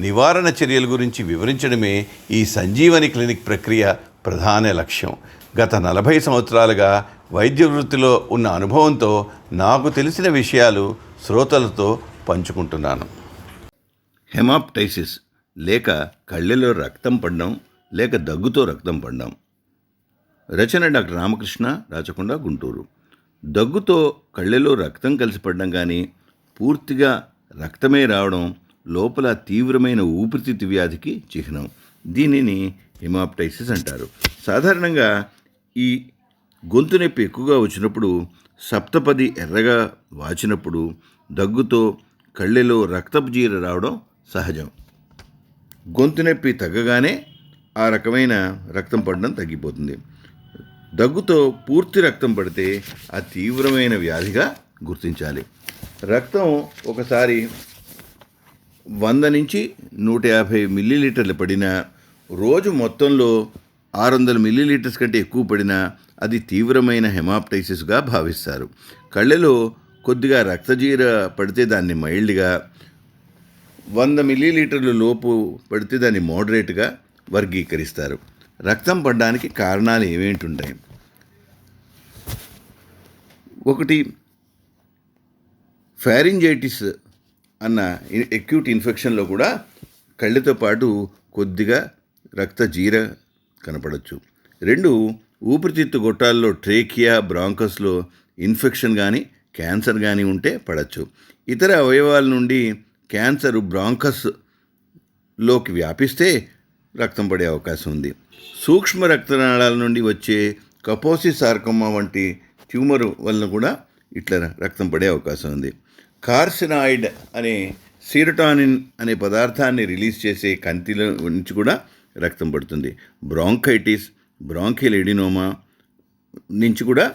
నివారణ చర్యల గురించి వివరించడమే ఈ సంజీవని క్లినిక్ ప్రక్రియ ప్రధాన లక్ష్యం. గత నలభై సంవత్సరాలుగా వైద్య వృత్తిలో ఉన్న అనుభవంతో నాకు తెలిసిన విషయాలు శ్రోతలతో పంచుకుంటున్నాను. హెమాప్టైసిస్ లేక కళ్ళెలో రక్తం పడడం లేక దగ్గుతో రక్తం పడడం. రచన డాక్టర్ రామకృష్ణ రాచకొండ గుంటూరు. దగ్గుతో కళ్ళెలో రక్తం కలిసి పడడం కానీ పూర్తిగా రక్తమే రావడం లోపల తీవ్రమైన ఊపిరితిత్తు వ్యాధికి చిహ్నం. దీనిని హిమాప్టైసిస్ అంటారు. సాధారణంగా ఈ గొంతు నొప్పి ఎక్కువగా వచ్చినప్పుడు సప్తపది ఎర్రగా వాచినప్పుడు దగ్గుతో కళ్ళెలో రక్తపు జీర రావడం సహజం. గొంతు నొప్పి తగ్గగానే ఆ రకమైన రక్తం పడడం తగ్గిపోతుంది. దగ్గుతో పూర్తి రక్తం పడితే ఆ తీవ్రమైన వ్యాధిగా గుర్తించాలి. రక్తం ఒకసారి వంద నుంచి నూట యాభై మిల్లీలీటర్లు పడినా రోజు మొత్తంలో ఆరు వందల మిల్లీలీటర్స్ కంటే ఎక్కువ పడినా అది తీవ్రమైన హెమాప్టైసిస్గా భావిస్తారు. కళ్ళలో కొద్దిగా రక్తజీర పడితే దాన్ని మైల్డ్గా వంద మిల్లీలీటర్లు లోపు పడితే దాన్ని మోడరేట్గా వర్గీకరిస్తారు. రక్తం పడడానికి కారణాలు ఏమేంటుంటాయి ఒకటి ఫ్యారింజైటిస్ అన్న ఎక్యూట్ ఇన్ఫెక్షన్లో కూడా కళ్ళతో పాటు కొద్దిగా రక్త జీర కనపడవచ్చు రెండు ఊపిరితిత్తు గొట్టాల్లో ట్రేకియా బ్రాంకస్లో ఇన్ఫెక్షన్ కానీ క్యాన్సర్ కానీ ఉంటే పడవచ్చు ఇతర అవయవాల నుండి క్యాన్సర్ బ్రాంకస్లోకి వ్యాపిస్తే రక్తం పడే అవకాశం ఉంది. సూక్ష్మ రక్తనాళాల నుండి వచ్చే కపోసి సార్కమ్మ వంటి ట్యూమర్ వలన కూడా ఇట్లా రక్తం పడే అవకాశం ఉంది. కార్సినాయిడ్ అనే సీరటానిన్ అనే పదార్థాన్ని రిలీజ్ చేసే కంతిలో నుంచి కూడా రక్తం పడుతుంది. బ్రాంకైటిస్ బ్రాంకియల్ ఎడినోమా నుంచి కూడా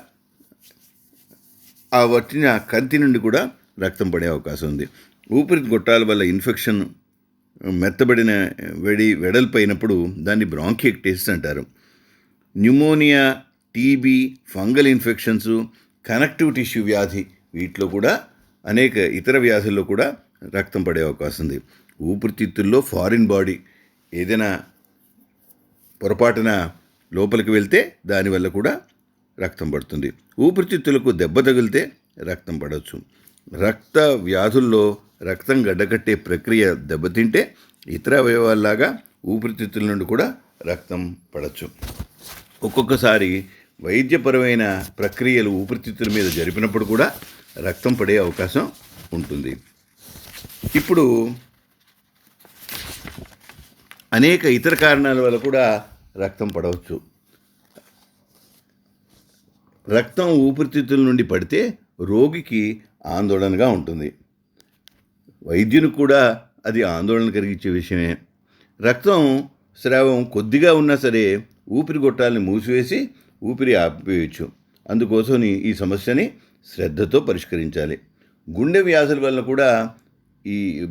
ఆ వచ్చిన కంతి నుండి కూడా రక్తం పడే అవకాశం ఉంది. ఊపిరి గొట్టాల వల్ల ఇన్ఫెక్షన్ మెత్తబడిన వెడి వెడల్పైనప్పుడు దాన్ని బ్రాంకియక్టిస్ అంటారు. Pneumonia TB fungal infections connective tissue వ్యాధి వీటిలో కూడా అనేక ఇతర వ్యాధుల్లో కూడా రక్తం పడే అవకాశం ఉంది. ఊపిరితిత్తుల్లో ఫారిన్ బాడీ ఏదైనా పొరపాటున లోపలికి వెళ్తే దానివల్ల కూడా రక్తం పడుతుంది. ఊపిరితిత్తులకు దెబ్బ తగిలితే రక్తం పడవచ్చు. రక్త వ్యాధుల్లో రక్తం గడ్డకట్టే ప్రక్రియ దెబ్బతింటే ఇతర అవయవాల్లాగా ఊపిరితిత్తుల నుండి కూడా రక్తం పడవచ్చు. ఒక్కొక్కసారి వైద్యపరమైన ప్రక్రియలు ఊపిరితిత్తుల మీద జరిపినప్పుడు కూడా రక్తం పడే అవకాశం ఉంటుంది. ఇప్పుడు అనేక ఇతర కారణాల వల్ల కూడా రక్తం పడవచ్చు. రక్తం ఊపిరితిత్తుల నుండి పడితే రోగికి ఆందోళనగా ఉంటుంది. వైద్యుని కూడా అది ఆందోళన కలిగించే విషయమే. రక్తం స్రావం కొద్దిగా ఉన్నా సరే ఊపిరి గొట్టాలని మూసివేసి ఊపిరి ఆపివేయచ్చు. అందుకోసం ఈ సమస్యని శ్రద్ధతో పరిష్కరించాలి. గుండె వ్యాధుల వల్ల కూడా ఈ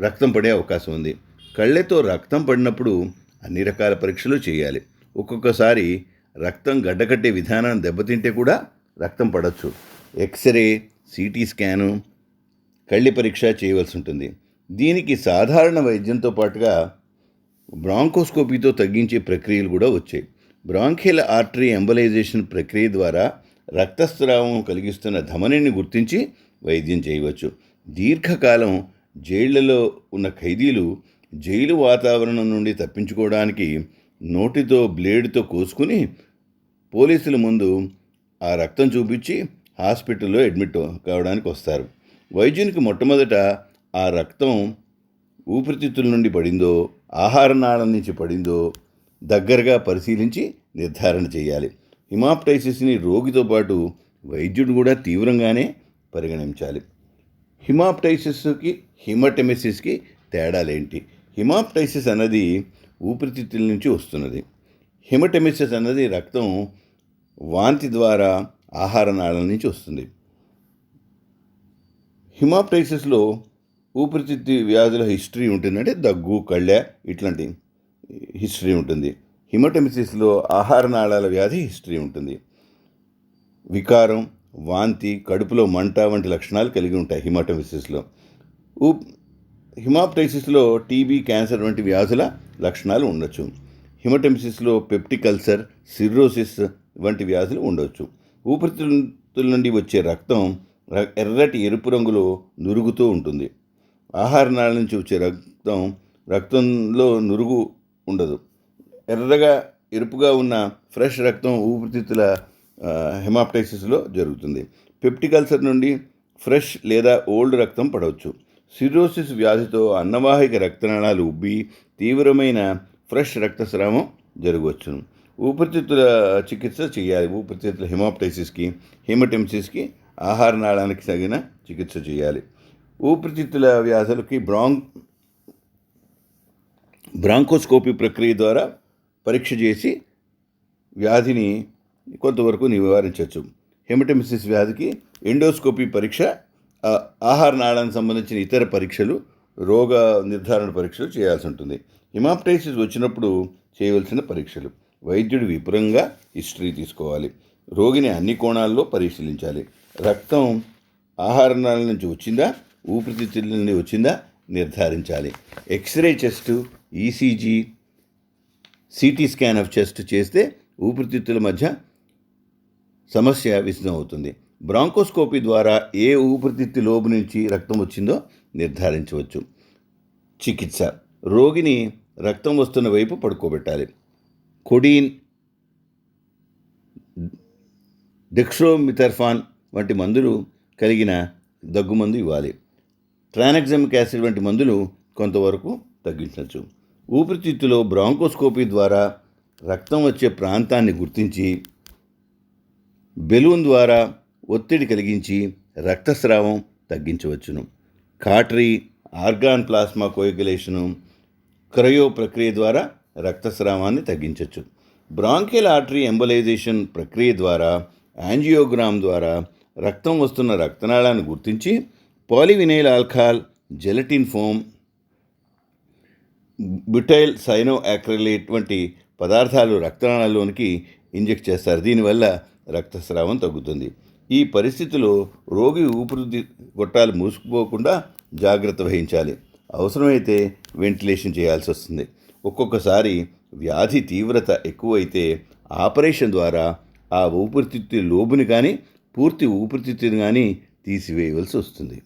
రక్తం పడే అవకాశం ఉంది. కళ్ళెతో రక్తం పడినప్పుడు అన్ని రకాల పరీక్షలు చేయాలి. ఒక్కొక్కసారి రక్తం గడ్డకట్టే విధానం దెబ్బతింటే కూడా రక్తం పడవచ్చు ఎక్స్రే సిటీ స్కాను కళ్ళి పరీక్ష చేయవలసి ఉంటుంది. దీనికి సాధారణ వైద్యంతో పాటుగా బ్రాంకోస్కోపీతో తగ్గించే ప్రక్రియలు కూడా వచ్చాయి. బ్రాంకియల్ ఆర్టరీ ఎంబలైజేషన్ ప్రక్రియ ద్వారా రక్తస్రావం కలిగిస్తున్న ధమనిని గుర్తించి వైద్యం చేయవచ్చు. దీర్ఘకాలం జైళ్ళలో ఉన్న ఖైదీలు జైలు వాతావరణం నుండి తప్పించుకోవడానికి నోటితో బ్లేడ్తో కోసుకుని పోలీసుల ముందు ఆ రక్తం చూపించి హాస్పిటల్లో అడ్మిట్ కావడానికి వస్తారు. వైద్యునికి మొట్టమొదట ఆ రక్తం ఊపిరితిత్తుల నుండి పడిందో ఆహార నాళం నుంచి పడిందో దగ్గరగా పరిశీలించి నిర్ధారణ చేయాలి. హిమాప్టైసిస్ని రోగితో పాటు వైద్యుడు కూడా తీవ్రంగానే పరిగణించాలి. హిమాప్టైసిస్కి హిమటెమిసిస్కి తేడాలేంటి హిమాప్టైసిస్ అన్నది ఊపిరితిత్తుల నుంచి వస్తున్నది. హిమటెమిసిస్ అన్నది రక్తం వాంతి ద్వారా ఆహార నాళాల నుంచి వస్తుంది. హిమాప్టైసిస్లో ఊపిరితిత్తు వ్యాధుల హిస్టరీ ఉంటుందంటే దగ్గు కళ్ళె ఇట్లాంటి హిస్టరీ ఉంటుంది. హిమటెమిసిస్లో ఆహార నాళాల వ్యాధి హిస్టరీ ఉంటుంది. వికారం వాంతి కడుపులో మంట వంటి లక్షణాలు కలిగి ఉంటాయి హిమటమిసిస్లో. ఊ హిమాప్టైసిస్లో టీబీ క్యాన్సర్ వంటి వ్యాధుల లక్షణాలు ఉండొచ్చు. హిమటెమిసిస్లో పెప్టిక్ అల్సర్ సిర్రోసిస్ వంటి వ్యాధులు ఉండవచ్చు ఊపిరితిత్తుల నుండి వచ్చే రక్తం ఎర్రటి ఎరుపు రంగులో నురుగుతూ ఉంటుంది. ఆహార నాళ నుంచి వచ్చే రక్తం రక్తంలో నురుగు ఉండదు. ఎర్రగా ఎరుపుగా ఉన్న ఫ్రెష్ రక్తం ఊపిరితిత్తుల హెమాప్టైసిస్లో జరుగుతుంది. పెప్టిక్ అల్సర్ నుండి ఫ్రెష్ లేదా ఓల్డ్ రక్తం పడవచ్చు. సిరోసిస్ వ్యాధితో అన్నవాహిక రక్తనాళాలు ఉబ్బి తీవ్రమైన ఫ్రెష్ రక్తస్రావం జరగవచ్చును ఊపిరితిత్తుల చికిత్స చేయాలి. ఊపిరితిత్తుల హిమాప్టైసిస్కి హిమటెమ్సిస్కి ఆహార నాళానికి తగిన చికిత్స చేయాలి. ఊపిరితిత్తుల వ్యాధులకి బ్రాంక్ బ్రాంకోస్కోపీ ప్రక్రియ ద్వారా పరీక్ష చేసి వ్యాధిని కొంతవరకు నివారించవచ్చు. హెమటమిసిస్ వ్యాధికి ఎండోస్కోపీ పరీక్ష ఆహార నాళానికి సంబంధించిన ఇతర పరీక్షలు రోగ నిర్ధారణ పరీక్షలు చేయాల్సి ఉంటుంది. హిమాప్టైసిస్ వచ్చినప్పుడు చేయవలసిన పరీక్షలు. వైద్యుడు విపురంగా హిస్టరీ తీసుకోవాలి. రోగిని అన్ని కోణాల్లో పరిశీలించాలి. రక్తం ఆహార నాళ నుంచి వచ్చిందా? ఊపిరితిత్తుల నుండి వచ్చిందా? నిర్ధారించాలి. X ray chest ECG CT scan of chest చేస్తే ఊపిరితిత్తుల మధ్య సమస్య విశదం అవుతుంది బ్రాంకోస్కోపీ ద్వారా ఏ ఊపిరితిత్తు లోబు నుంచి రక్తం వచ్చిందో నిర్ధారించవచ్చు. చికిత్స. రోగిని రక్తం వస్తున్న వైపు పడుకోబెట్టాలి. కొడీన్ డెక్స్ట్రోమిథర్ఫాన్ వంటి మందులు కలిగిన దగ్గుమందు ఇవ్వాలి. ట్రానెక్సమిక్ యాసిడ్ వంటి మందులు కొంతవరకు తగ్గించవచ్చు. ఊపిరితిత్తులో బ్రాంకోస్కోపీ ద్వారా రక్తం వచ్చే ప్రాంతాన్ని గుర్తించి బెలూన్ ద్వారా ఒత్తిడి కలిగించి రక్తస్రావం తగ్గించవచ్చును. Cautery argon plasma coagulation cryo ప్రక్రియ ద్వారా రక్తస్రావాన్ని తగ్గించవచ్చు బ్రాంకియల్ ఆర్టరీ ఎంబలైజేషన్ ప్రక్రియ ద్వారా యాంజియోగ్రామ్ ద్వారా రక్తం వస్తున్న రక్తనాళాన్ని గుర్తించి polyvinyl alcohol gelatin foam butyl cyano acrylate వంటి పదార్థాలు రక్తనాళాల్లోనికి ఇంజెక్ట్ చేస్తారు. దీనివల్ల రక్తస్రావం తగ్గుతుంది. ఈ పరిస్థితిలో రోగి ఊపిరి గొట్టాలు మూసుకుపోకుండా జాగ్రత్త వహించాలి. అవసరమైతే వెంటిలేషన్ చేయాల్సి వస్తుంది. ఒక్కొక్కసారి వ్యాధి తీవ్రత ఎక్కువైతే ఆపరేషన్ ద్వారా ఆ ఊపిరితిత్తు లోబుని కానీ పూర్తి ఊపిరితిత్తుని కానీ తీసివేయవలసి వస్తుంది.